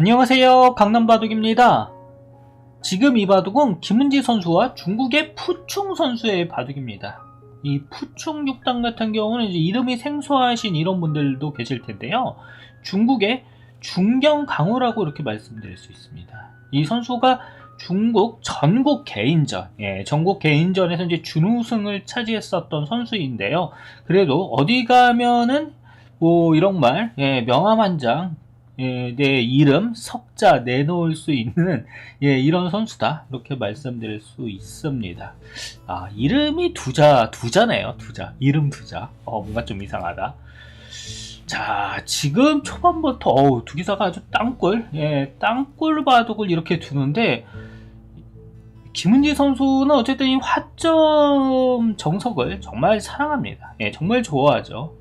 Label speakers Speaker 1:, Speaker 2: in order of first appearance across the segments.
Speaker 1: 안녕하세요. 강남바둑입니다. 지금 이 바둑은 김은지 선수와 중국의 푸충 선수의 바둑입니다. 이 푸충 6단 같은 경우는 이제 이름이 생소하신 이런 분들도 계실 텐데요. 중국의 중경 강호라고 이렇게 말씀드릴 수 있습니다. 이 선수가 중국 전국 개인전, 예, 전국 개인전에서 이제 준우승을 차지했었던 선수인데요. 그래도 어디 가면은 뭐 이런 말, 예, 명함 한 장, 예, 내 이름, 석자 내놓을 수 있는 예, 이런 선수다. 이렇게 말씀드릴 수 있습니다. 아, 이름이 두자, 두자네요. 두자. 이름 두자. 어, 뭔가 좀 이상하다. 자, 지금 초반부터 어우, 두 기사가 아주 땅굴, 예, 땅굴 바둑을 이렇게 두는데 김은지 선수는 어쨌든 이 화점 정석을 정말 사랑합니다. 예, 정말 좋아하죠.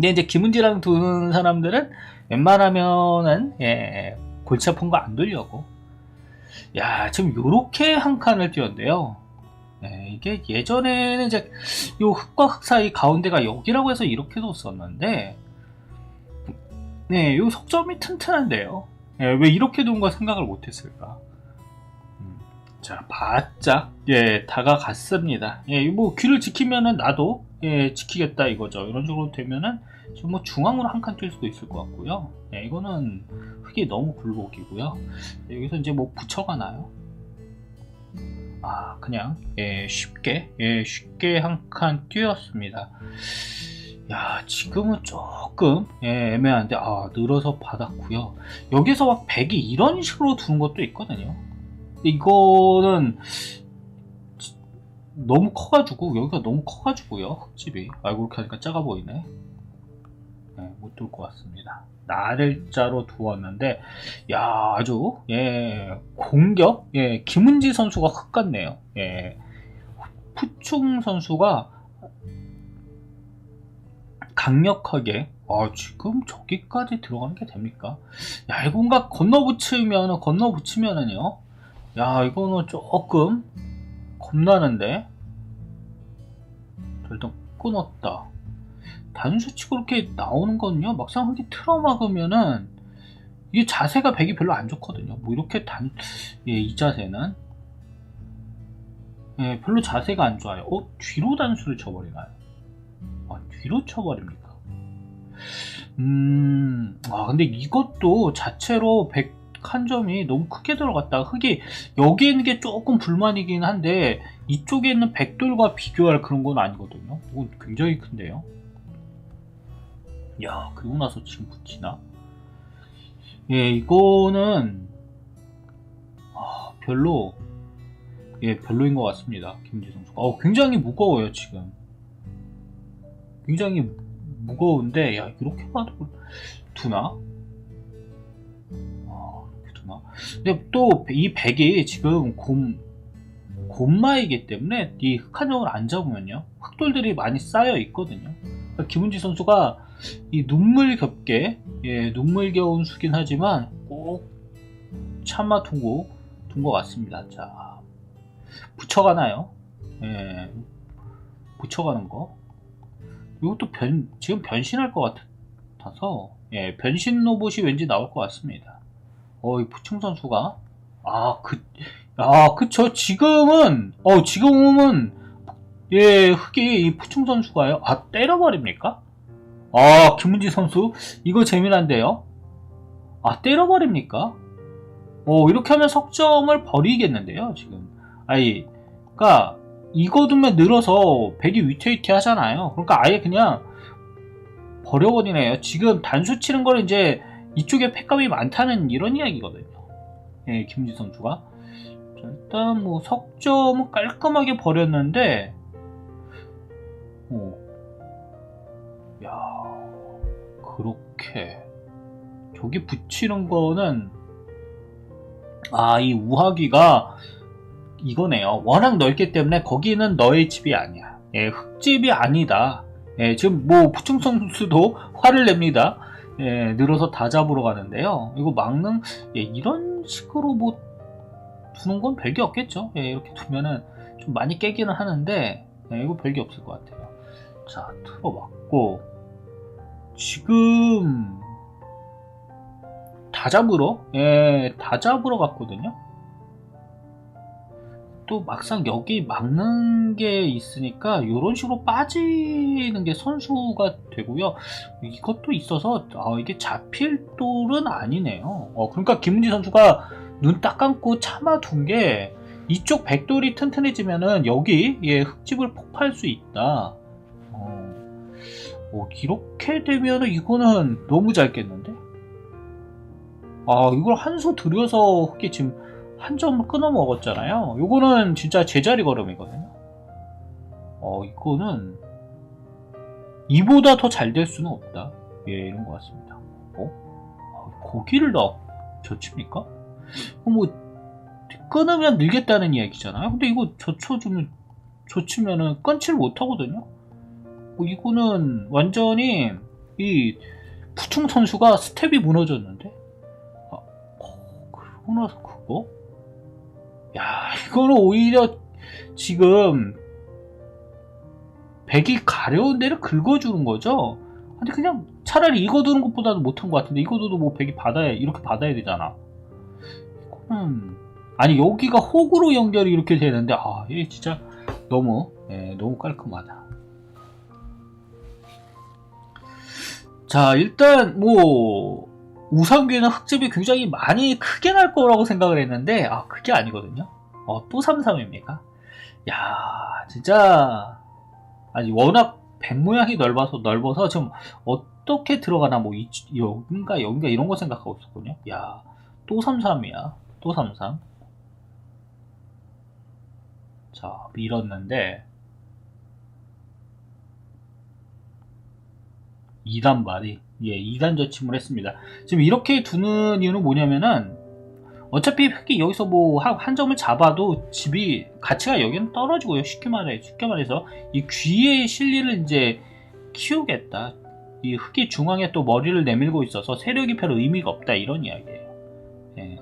Speaker 1: 근데 이제 김은지랑 두는 사람들은 웬만하면은 예, 골치 아픈 거 안 돌려고. 야, 지금 요렇게 한 칸을 띄웠는데요. 예, 이게 예전에는 이제 요 흙과 흙 사이 가운데가 여기라고 해서 이렇게 뒀었는데, 네, 요 석점이 튼튼한데요. 예, 왜 이렇게 둔거 생각을 못했을까? 음, 자, 바짝 예 다가갔습니다. 예, 뭐 귀를 지키면은 나도 예 지키겠다 이거죠. 이런 식으로 되면은 지금 뭐 중앙으로 한 칸 뛸 수도 있을 것 같고요. 예, 이거는 흙이 너무 굴곡이고요. 여기서 이제 뭐 붙여가나요? 아, 그냥 예 쉽게 예 쉽게 한 칸 뛰었습니다. 야, 지금은 조금 예, 애매한데 아 늘어서 받았고요. 여기서 막 백이 이런 식으로 두는 것도 있거든요. 이거는 너무 커가지고 여기가 너무 커가지고요 흙집이. 아이고 이렇게 하니까 작아 보이네. 네, 못둘 것 같습니다. 나를자로 두었는데 야 아주 예 공격? 예 김은지 선수가 흙 같네요. 예. 푸충 선수가 강력하게 아 지금 저기까지 들어가는 게 됩니까? 야 이건가 건너붙이면 건너붙이면은요. 야 이거는 조금 겁나는데 자, 일단 끊었다 단수치고 이렇게 나오는 거는요 막상 흙이 틀어막으면은 이게 자세가 백이 별로 안 좋거든요 뭐 이렇게 단 예, 이 자세는 예, 별로 자세가 안 좋아요 어? 뒤로 단수를 쳐버리나요? 아 뒤로 쳐버립니까? 음, 아, 근데 이것도 자체로 백 한 점이 너무 크게 들어갔다. 흙이 여기에 있는 게 조금 불만이긴 한데 이쪽에 있는 백돌과 비교할 그런 건 아니거든요. 이건 굉장히 큰데요. 야, 그리고 나서 지금 붙이나? 예, 이거는 아, 별로 예, 별로인 것 같습니다. 김지 선수가. 어, 굉장히 무거워요, 지금. 굉장히 무거운데 야, 이렇게 봐도 두나? 근데 또 이 백이 지금 곰 곰마이기 때문에 이 흑한점을 안 잡으면요 흑돌들이 많이 쌓여 있거든요. 그러니까 김은지 선수가 이 눈물겹게 예, 눈물겨운 수긴 하지만 꼭 참아 두고 둔것 같습니다. 자 붙여가나요? 예, 붙여가는 거. 이것도 변 지금 변신할 것 같아서 예, 변신 로봇이 왠지 나올 것 같습니다. 어, 이 부충 선수가 아, 그, 아, 그쵸. 지금은, 어, 지금은, 예, 흑이 이 푸충 선수가요. 아, 때려버립니까? 아, 김은지 선수. 이거 재미난데요? 아, 때려버립니까? 어, 이렇게 하면 석점을 버리겠는데요, 지금. 아이, 그니까, 이거 두면 늘어서 백이 위태위태 하잖아요. 그러니까 아예 그냥 버려버리네요. 지금 단수 치는 걸 이제 이쪽에 팩감이 많다는 이런 이야기거든요. 예, 김지 선수가. 자, 일단 뭐 석점은 깔끔하게 버렸는데, 어, 야, 그렇게 저기 붙이는 거는 아, 이 우하기가 이거네요. 워낙 넓기 때문에 거기는 너의 집이 아니야. 예, 흙집이 아니다. 예, 지금 뭐 부충 선수도 화를 냅니다. 예, 늘어서 다 잡으러 가는데요. 이거 막는 예, 이런 식으로 뭐 두는 건 별게 없겠죠. 예, 이렇게 두면은 좀 많이 깨기는 하는데 예, 이거 별게 없을 것 같아요. 자, 틀어맞고 지금 다 잡으러 예, 다 잡으러 갔거든요. 또 막상 여기 막는 게 있으니까 이런 식으로 빠지는 게 선수가 되고요. 이것도 있어서 아, 이게 잡힐 돌은 아니네요. 어, 그러니까 김은지 선수가 눈 딱 감고 참아둔 게 이쪽 백돌이 튼튼해지면은 여기 예, 흙집을 폭파할 수 있다. 어, 어, 이렇게 되면은 이거는 너무 잘 깼는데? 아, 이걸 한 수 들여서 흙이 지금 한 점을 끊어 먹었잖아요. 이거는 진짜 제자리 걸음이거든요. 어, 이거는 이보다 더 잘 될 수는 없다. 예, 이런 것 같습니다. 어? 아, 고기를 넣어 젖힙니까? 어, 뭐 끊으면 늘겠다는 이야기잖아요. 근데 이거 젖혀주면 젖히면은 끊지를 못하거든요. 어, 이거는 완전히 이 푸충 선수가 스텝이 무너졌는데. 아, 어, 그러고 나서 그거? 야, 이거는 오히려 지금 백이 가려운 데를 긁어주는 거죠. 근데 그냥 차라리 이거 두는 것보다도 못한 것 같은데 이거 둬도 뭐 백이 받아야 이렇게 받아야 되잖아. 이거는 아니 여기가 혹으로 연결이 이렇게 되는데 아, 이게 진짜 너무 예, 너무 깔끔하다. 자, 일단 뭐 우상비에는 흑집이 굉장히 많이 크게 날 거라고 생각을 했는데 아 그게 아니거든요. 어, 또 33입니까? 야 진짜 아니 워낙 백 모양이 넓어서 넓어서 지금 어떻게 들어가나 뭐 이, 여긴가 여긴가 이런 거 생각하고 있었거든요. 야또 33이야. 또 33. 자 밀었는데 2단 발이 예, 2단 저침을 했습니다. 지금 이렇게 두는 이유는 뭐냐면은 어차피 흑이 여기서 뭐 한 점을 잡아도 집이 가치가 여기는 떨어지고요. 쉽게 말해 쉽게 말해서 이 귀의 실리를 이제 키우겠다. 이 흑이 중앙에 또 머리를 내밀고 있어서 세력이 별 의미가 없다 이런 이야기예요. 예.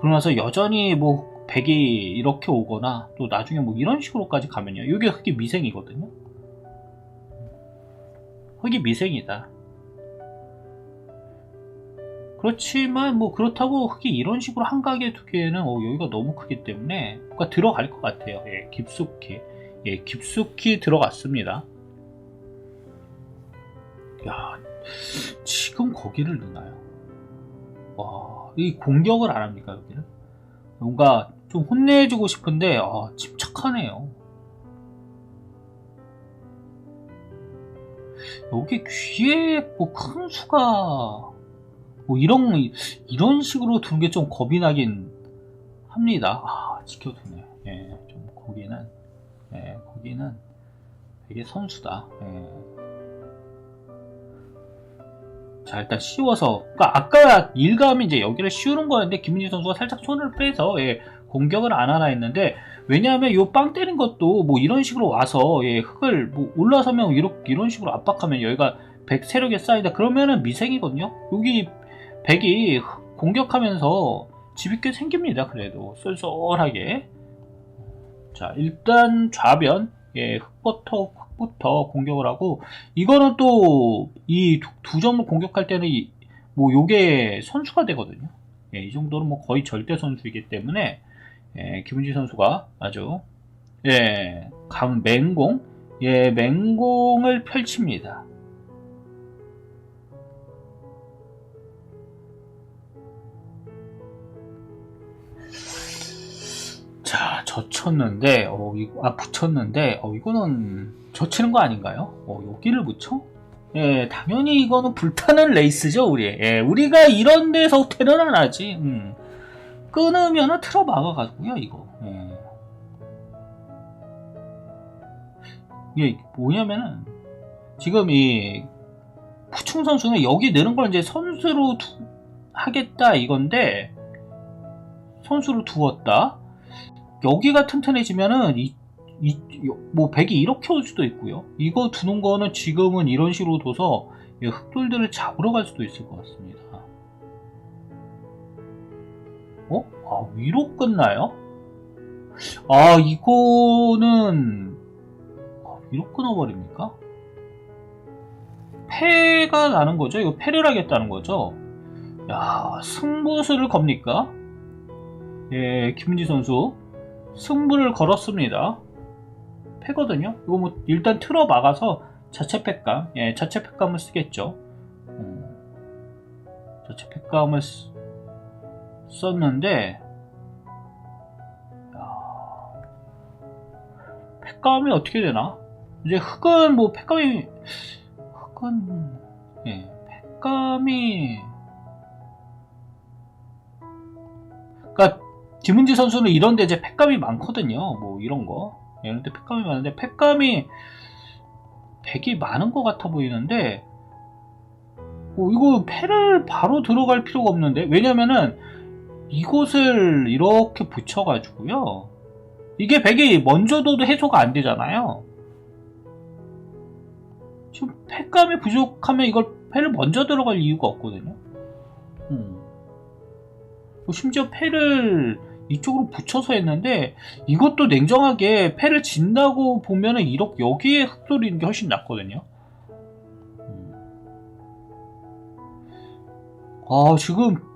Speaker 1: 그러면서 여전히 뭐 백이 이렇게 오거나 또 나중에 뭐 이런 식으로까지 가면요. 이게 흑이 미생이거든요. 흑이 미생이다. 그렇지만 뭐 그렇다고 흑이 이런 식으로 한가하게 두기에는 어, 여기가 너무 크기 때문에 뭔가 들어갈 것 같아요. 예, 깊숙이 예, 깊숙이 들어갔습니다. 야, 지금 거기를 넣나요? 와, 이 공격을 안 합니까 여기는? 뭔가 좀 혼내주고 싶은데 아, 침착하네요. 여기 귀에 뭐 큰 수가 뭐 이런 이런 식으로 두는 게좀 겁이 나긴 합니다. 아 지켜두네. 예, 좀 거기는 예, 거기는 되게 선수다. 예. 자 일단 씌워서 그러니까 아까 일감이 이제 여기를 씌우는 거였는데 김민지 선수가 살짝 손을 빼서 예, 공격을 안 하나 했는데 왜냐하면 요빵 때린 것도 뭐 이런 식으로 와서 예, 흙을 뭐 올라서면 이렇게 이런 식으로 압박하면 여기가 백 세력에 쌓이다 그러면은 미생이거든요. 여기 백이 공격하면서 집이 꽤 생깁니다. 그래도 쏠쏠하게. 자 일단 좌변 예, 흙부터 흙부터 공격을 하고 이거는 또 이 두 점을 공격할 때는 이, 뭐 요게 선수가 되거든요. 예, 이 정도는 뭐 거의 절대 선수이기 때문에 예, 김은지 선수가 아주 예, 강 맹공 예, 맹공을 펼칩니다. 자, 젖혔는데, 어, 이거, 아, 붙였는데, 어, 이거는 젖히는 거 아닌가요? 어, 여기를 붙여? 예, 당연히 이거는 불타는 레이스죠, 우리. 예, 우리가 이런 데서 테러는 안 하지. 음. 끊으면은 틀어 막아가지고요, 이거. 예. 이게 뭐냐면은, 지금 이, 푸충 선수는 여기 내는 걸 이제 선수로 두, 하겠다 이건데, 선수로 두었다. 여기가 튼튼해지면은, 이, 이, 뭐, 백이 이렇게 올 수도 있고요. 이거 두는 거는 지금은 이런 식으로 둬서, 흑돌들을 잡으러 갈 수도 있을 것 같습니다. 아, 위로 끝나요? 아, 이거는, 아, 위로 끊어버립니까? 패가 나는 거죠? 이거 패를 하겠다는 거죠? 야, 승부수를 겁니까? 예, 김은지 선수. 승부를 걸었습니다. 패거든요. 이거 뭐, 일단 틀어 막아서 자체 팩감, 예, 자체 팩감을 쓰겠죠. 음, 자체 팩감을 쓰- 썼는데, 야, 팩감이 어떻게 되나? 이제 흑은 뭐, 팩감이, 흑은, 예, 팩감이, 그러니까 김은지 선수는 이런데 이제 팩감이 많거든요. 뭐 이런 거 이런 데 팩감이 많은데 팩감이 100이 많은 것 같아 보이는데 어, 이거 패를 바로 들어갈 필요가 없는데 왜냐면은 이곳을 이렇게 붙여가지고요. 이게 100이 먼저 둬도 해소가 안 되잖아요. 지금 팩감이 부족하면 이걸 패를 먼저 들어갈 이유가 없거든요. 음. 뭐 심지어 패를 이쪽으로 붙여서 했는데 이것도 냉정하게 패를 진다고 보면은 이렇게 여기에 흑돌이 있는 게 훨씬 낫거든요. 음. 아 지금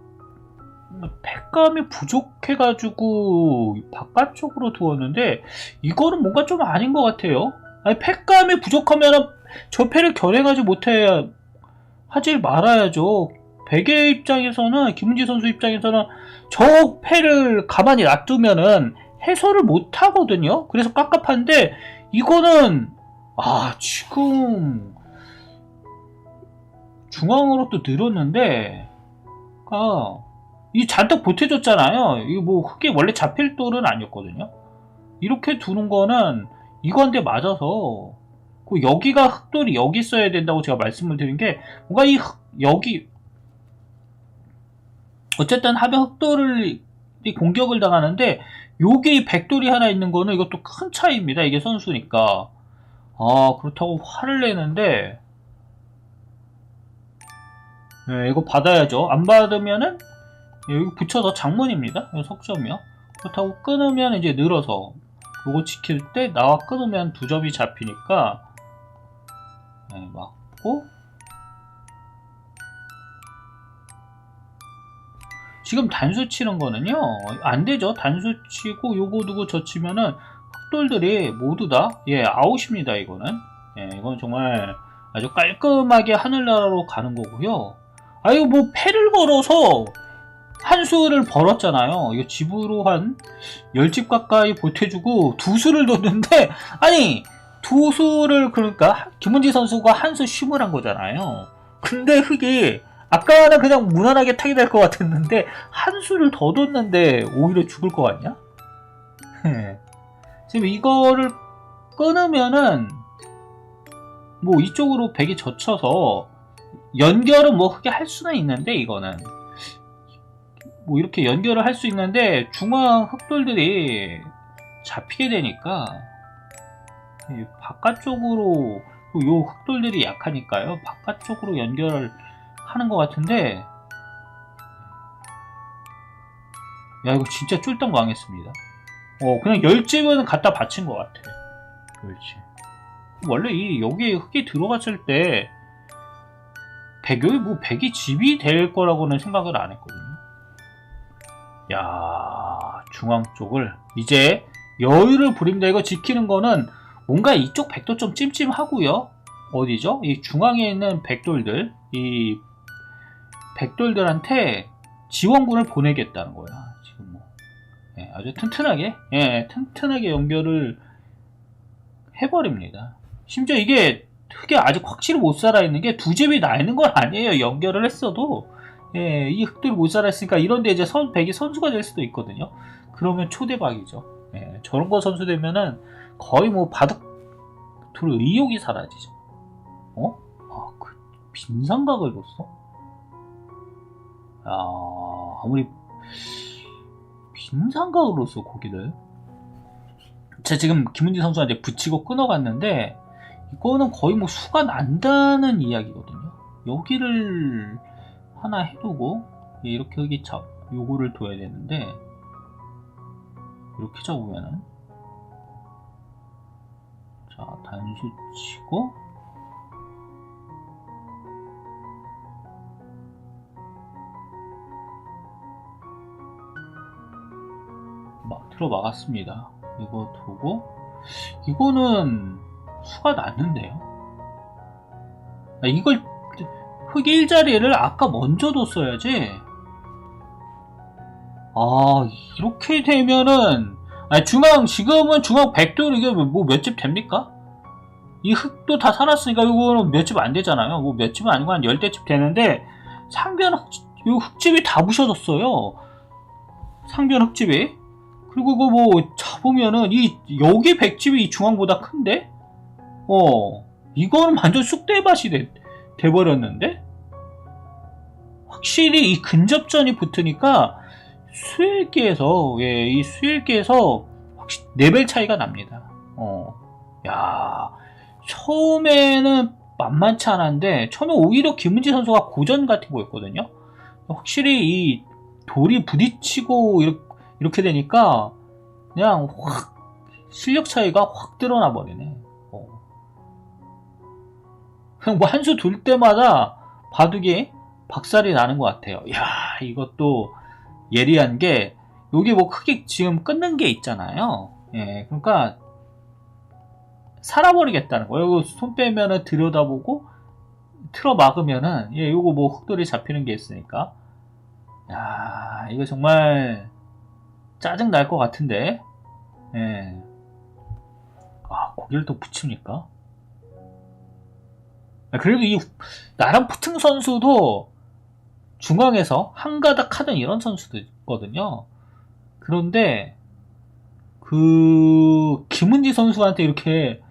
Speaker 1: 패감이 부족해가지고 바깥쪽으로 두었는데 이거는 뭔가 좀 아닌 것 같아요. 아니 패감이 부족하면은 저 패를 겨냥하지 못해 하질 말아야죠. 베개 입장에서는 김은지 선수 입장에서는 저 패를 가만히 놔두면은 해소를 못 하거든요. 그래서 깝깝한데 이거는 아 지금 중앙으로 또 늘었는데 아, 이 잔뜩 보태줬잖아요. 이거 뭐 흙이 원래 잡힐 돌은 아니었거든요. 이렇게 두는 거는 이건데 맞아서 그 여기가 흙돌이 여기 있어야 된다고 제가 말씀을 드린 게 뭔가 이 흙, 여기 어쨌든 하변 흑돌이 공격을 당하는데 요게 이 백돌이 하나 있는 거는 이것도 큰 차이입니다. 이게 선수니까. 아 그렇다고 화를 내는데 네, 이거 받아야죠. 안 받으면은 여기 붙여서 장문입니다. 석점이요. 그렇다고 끊으면 이제 늘어서 요거 지킬 때 나와 끊으면 두 점이 잡히니까 네, 맞고 지금 단수 치는 거는요 안 되죠 단수 치고 요거 두고 저 치면은 흑돌들이 모두 다예 아웃입니다 이거는 예 이건 정말 아주 깔끔하게 하늘나라로 가는 거고요 아 이거 뭐 패를 걸어서 한 수를 벌었잖아요. 이거 집으로 한 10집 가까이 보태주고 두 수를 뒀는데 아니 두 수를 그러니까 김은지 선수가 한 수 쉼을 한 거잖아요. 근데 흑이 아까는 그냥 무난하게 타게 될 것 같았는데 한 수를 더 뒀는데 오히려 죽을 것 같냐? 지금 이거를 끊으면은 뭐 이쪽으로 백이 젖혀서 연결은 뭐 크게 할 수는 있는데 이거는 뭐 이렇게 연결을 할 수 있는데 중앙 흑돌들이 잡히게 되니까 이 바깥쪽으로 요 흑돌들이 약하니까요. 바깥쪽으로 연결을 하는 것 같은데 야 이거 진짜 쫄딱 망했습니다. 어 그냥 열집은 갖다 바친 것 같아. 그렇지. 원래 이 여기 흙이 들어갔을 때 백여기 뭐 백이 집이 될 거라고는 생각을 안 했거든요 야 중앙 쪽을 이제 여유를 부립니다 이거 지키는 거는 뭔가 이쪽 백도 좀 찜찜하고요 어디죠? 이 중앙에 있는 백돌들 이 백돌들한테 지원군을 보내겠다는 거야. 지금 뭐 예, 아주 튼튼하게 예, 튼튼하게 연결을 해버립니다. 심지어 이게 흙이 아직 확실히 못 살아 있는 게 두 집이 나 있는 건 아니에요. 연결을 했어도 예, 이 살아 있으니까 이런데 이제 선 백이 선수가 될 수도 있거든요. 그러면 초대박이죠. 예, 저런 거 선수 되면은 거의 뭐 바둑 둘 의욕이 사라지죠. 어? 아, 그 빈상각을 뒀어? 야, 아무리 빈상각으로서 고기를 제가 지금 김은지 선수한테 붙이고 끊어갔는데 이거는 거의 뭐 수가 난다는 이야기거든요. 여기를 하나 해두고 예, 이렇게 흑이첩 요거를 둬야 되는데 이렇게 잡으면은 자 단수 치고 막 들어 막았습니다. 이거 두고 이거는 수가 났는데요? 아, 이걸 흑 일자리를 아까 먼저 뒀어야지. 아 이렇게 되면은 아니, 중앙 지금은 중앙 백도 이게 뭐 몇 집 됩니까? 이 흙도 다 살았으니까 이거는 몇 집 안 되잖아요. 뭐 몇 집은 아니고 한 열대 집 되는데 상변 흙, 이 흙집이 다 부셔졌어요. 상변 흙집이. 그리고 이거 뭐 잡으면은 이 여기 백집이 이 중앙보다 큰데? 어 이거는 완전 쑥대밭이 돼, 돼버렸는데? 확실히 이 근접전이 붙으니까 수일기에서 예, 이 수일기에서 확실히 레벨 차이가 납니다. 어, 야 처음에는 만만치 않았는데 처음에 오히려 김은지 선수가 고전 같아 보였거든요. 확실히 이 돌이 부딪히고 이렇게, 이렇게 되니까 그냥 확 실력 차이가 확 드러나 버리네. 어. 그냥 뭐 한 수 둘 때마다 바둑이 박살이 나는 것 같아요. 야 이것도 예리한 게 여기 뭐 크게 지금 끊는 게 있잖아요. 예, 그러니까 살아버리겠다는 거예요. 이거 손 빼면은 들여다보고 틀어 막으면은 예, 요거 뭐 흙돌이 잡히는 게 있으니까 야, 이거 정말 짜증 날 것 같은데. 예. 아, 고기를 또 붙입니까? 아, 그래도 이 나름 푸튼 선수도 중앙에서 한 가닥 하던 이런 선수도 있거든요. 그런데 그 김은지 선수한테 이렇게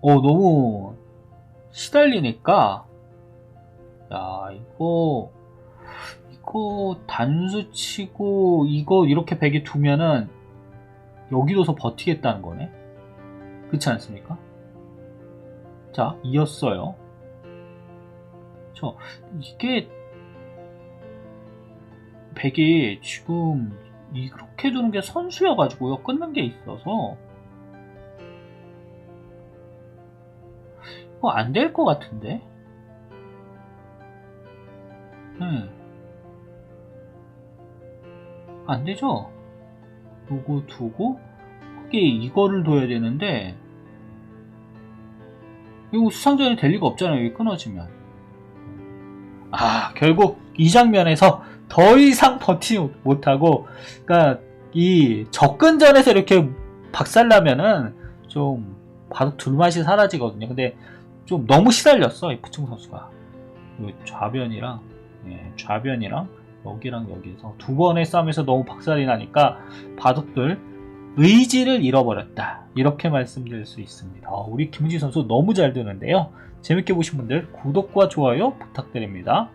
Speaker 1: 어 너무 시달리니까 야 이거 이거 단수 치고 이거 이렇게 백에 두면은 여기 둬서 버티겠다는 거네. 그렇지 않습니까? 자 이었어요. 저 이게 백이 지금 이렇게 두는 게 선수여가지고요. 끊는 게 있어서 이거 안 될 것 같은데. 네. 안 되죠? 요거 두고 크게 이거를 둬야 되는데 이거 수상전이 될 리가 없잖아요. 여기 끊어지면. 아 결국 이 장면에서 더 이상 버티지 못하고 그러니까 이 접근전에서 이렇게 박살나면은 좀 바둑 둘맛이 사라지거든요. 근데 좀 너무 시달렸어 이 부충 선수가 이 좌변이랑 예, 좌변이랑 여기랑 여기서 두 번의 싸움에서 너무 박살이 나니까 바둑들 의지를 잃어버렸다 이렇게 말씀드릴 수 있습니다. 아, 우리 김지 선수 너무 잘 되는데요. 재밌게 보신 분들 구독과 좋아요 부탁드립니다.